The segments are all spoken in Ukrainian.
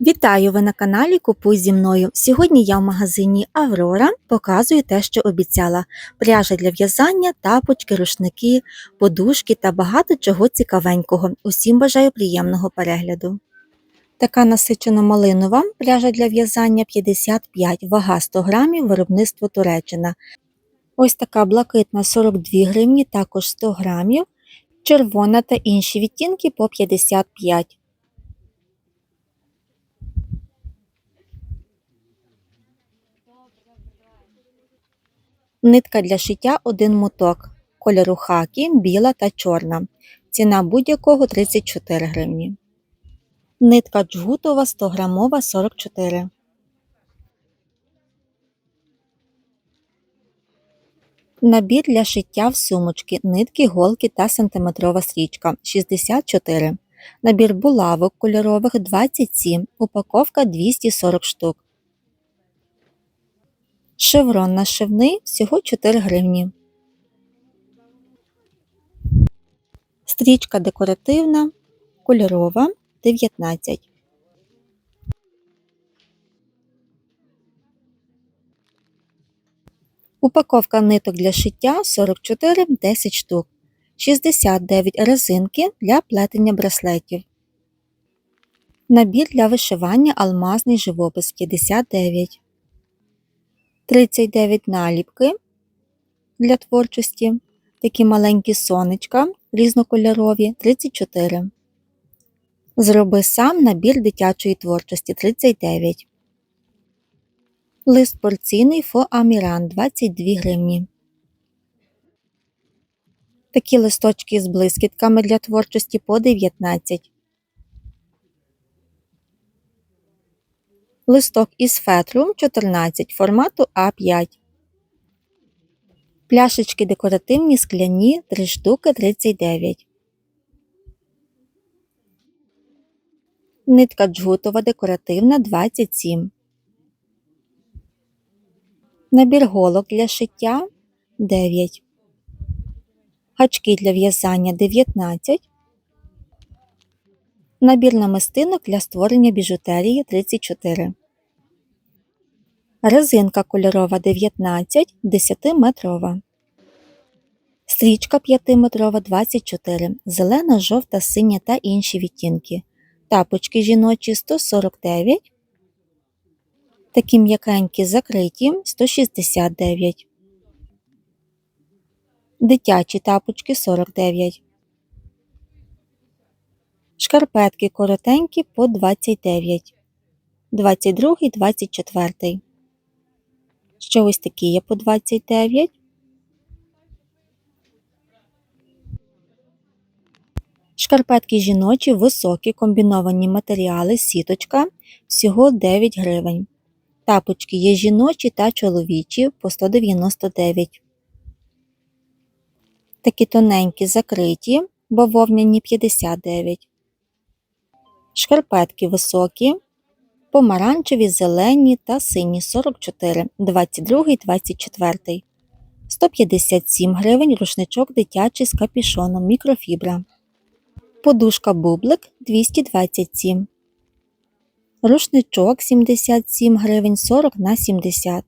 Вітаю ви на каналі Купуй зі мною. Сьогодні я в магазині Аврора показую те, що обіцяла: пряжа для в'язання, тапочки, рушники, подушки та багато чого цікавенького. Усім бажаю приємного перегляду. Така насичено малинова пряжа для в'язання 55, вага 100 грамів, виробництво Туреччина. Ось така блакитна 42 гривні, також 100 грамів, червона та інші відтінки по 55. Нитка для шиття один моток, кольору хакі, біла та чорна. Ціна будь-якого 34 гривні. Нитка джгутова 100 грамова 44. Набір для шиття в сумочки, нитки, голки та сантиметрова стрічка 64. Набір булавок кольорових 27. Упаковка 240 штук. Шеврон нашивний всього 4 гривні. Стрічка декоративна, кольорова 19. Упаковка ниток для шиття 44 10 штук. 69 резинки для плетення браслетів. Набір для вишивання алмазний живопис 59. 39 наліпки для творчості. Такі маленькі сонечка різнокольорові 34. Зроби сам набір дитячої творчості 39. Лист порційний фоаміран 22 гривні. Такі листочки з блискітками для творчості по 19. Листок із фетру 14 формату А5. Пляшечки декоративні скляні 3 штуки 39. Нитка джгутова декоративна 27. Набір голок для шиття 9. Гачки для в'язання 19. Набір намистинок для створення біжутерії 34. Резинка кольорова 19 10-метрова. Стрічка 5-метрова 24. Зелена, жовта, синя та інші відтінки. Тапочки жіночі 149. Такі м'якенькі закриті 169. Дитячі тапочки 49. Шкарпетки коротенькі по 29. 22, 24. Ще ось такі є по 29. Шкарпетки жіночі, високі, комбіновані матеріали, сіточка всього 9 гривень. Тапочки є жіночі та чоловічі по 199. Такі тоненькі закриті, бавовняні 59. Шкарпетки високі, помаранчеві, зелені та сині 44, 22, 24. 157 гривень рушничок дитячий з капішоном мікрофібра. Подушка бублик 227. Рушничок 77 гривень 40 на 70.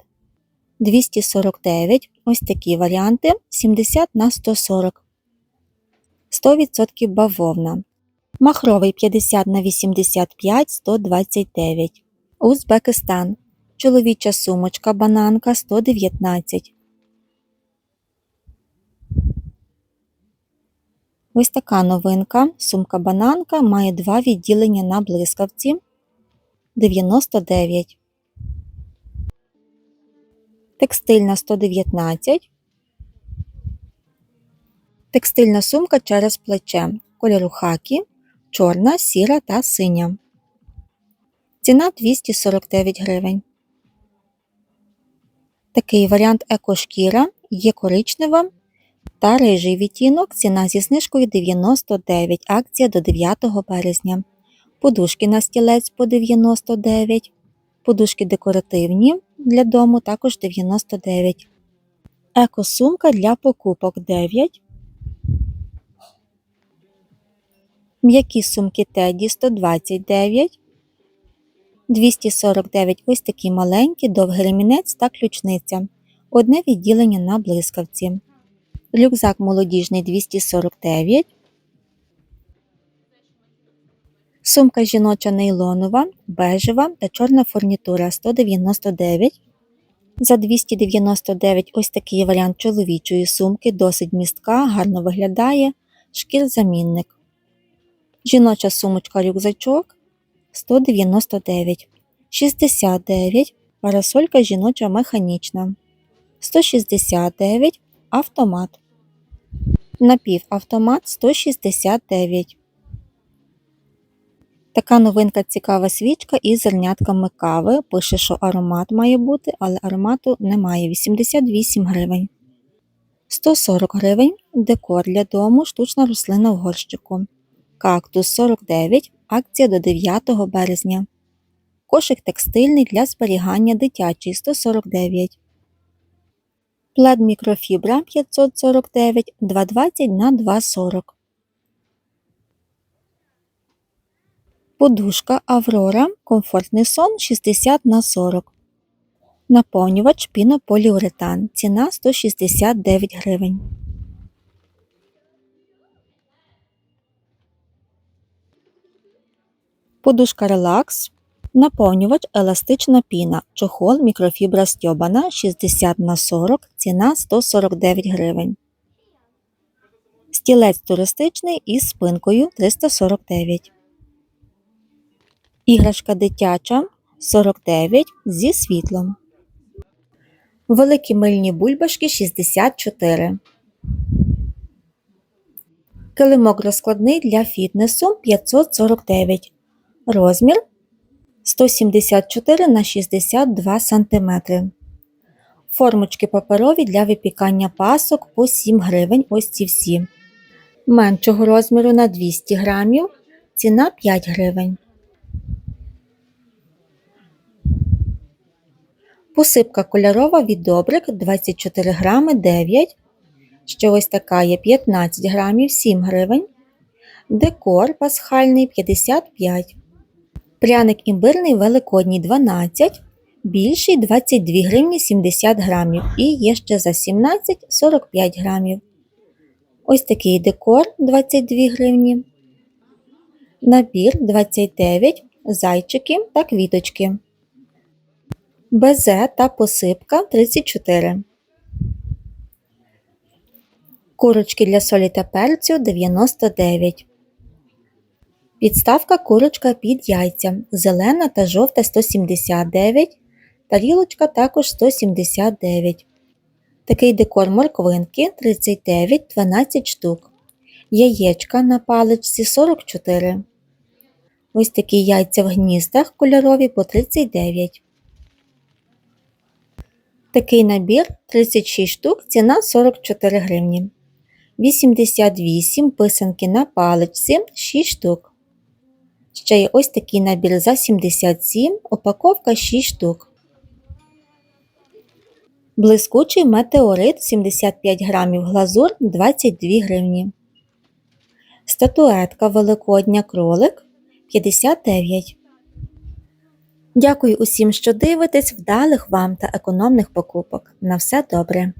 249. Ось такі варіанти 70 на 140. 100% бавовна. Махровий 50 на 85 129. Узбекистан. Чоловіча сумочка бананка 119. Ось така новинка. Сумка бананка має два відділення на блискавці 99. Текстильна 119. Текстильна сумка через плече. Кольору хакі, чорна, сіра та синя. Ціна 249 гривень. Такий варіант екошкіра є коричнева та рижий відтінок. Ціна зі знижкою 99, акція до 9 березня. Подушки на стілець по 99. Подушки декоративні для дому також 99. Екосумка для покупок 9. М'які сумки Теді 129. 249 ось такі маленькі, довгий ремінець та ключниця. Одне відділення на блискавці. Рюкзак молодіжний 249. Сумка жіноча нейлонова, бежева та чорна фурнітура 199. За 299 ось такий варіант чоловічої сумки, досить містка, гарно виглядає, шкір-замінник. Жіноча сумочка рюкзачок 199, 69, парасолька жіноча механічна, 169, автомат. Напівавтомат 169. Така новинка цікава свічка із зернятками кави. Пише, що аромат має бути, але аромату немає. 88 гривень. 140 гривень. Декор для дому, штучна рослина в горщику. Кактус 49, акція до 9 березня. Кошик текстильний для зберігання дитячий 149. Плед мікрофібра 549, 220 на 240. Подушка Аврора, комфортний сон 60 на 40. Наповнювач пінополіуретан. Ціна 169 гривень. Подушка релакс. Наповнювач еластична піна. Чохол мікрофібра стьобана 60 на 40. Ціна 149 гривень. Стілець туристичний із спинкою 349. Іграшка дитяча 49 зі світлом. Великі мильні бульбашки 64. Килимок розкладний для фітнесу 549. Розмір 174 на 62 см. Формочки паперові для випікання пасок по 7 гривень. Ось ці всі. Меншого розміру на 200 грамів. Ціна 5 гривень. Посипка кольорова від добрик 24 грами 9. Ще ось така є 15 грамів 7 гривень. Декор пасхальний 55. Пряник імбирний великодній 12. Більший 22 гривні 70 грамів. І є ще за 17 45 грамів. Ось такий декор 22 гривні. Набір 29 зайчики та квіточки. Безе та посипка 34. Курочки для солі та перцю 99. Підставка курочка під яйця. Зелена та жовта 179. Тарілочка також 179. Такий декор морквинки 39 12 штук. Яєчка на паличці 44. Ось такі яйця в гніздах кольорові по 39. Такий набір 36 штук, ціна 44 гривні. 88 писанки на паличці 6 штук. Ще є ось такий набір за 77, упаковка 6 штук. Блискучий метеорит 75 грамів глазур 22 гривні. Статуетка Великодня кролик 59. Дякую усім, що дивитесь, вдалих вам та економних покупок. На все добре!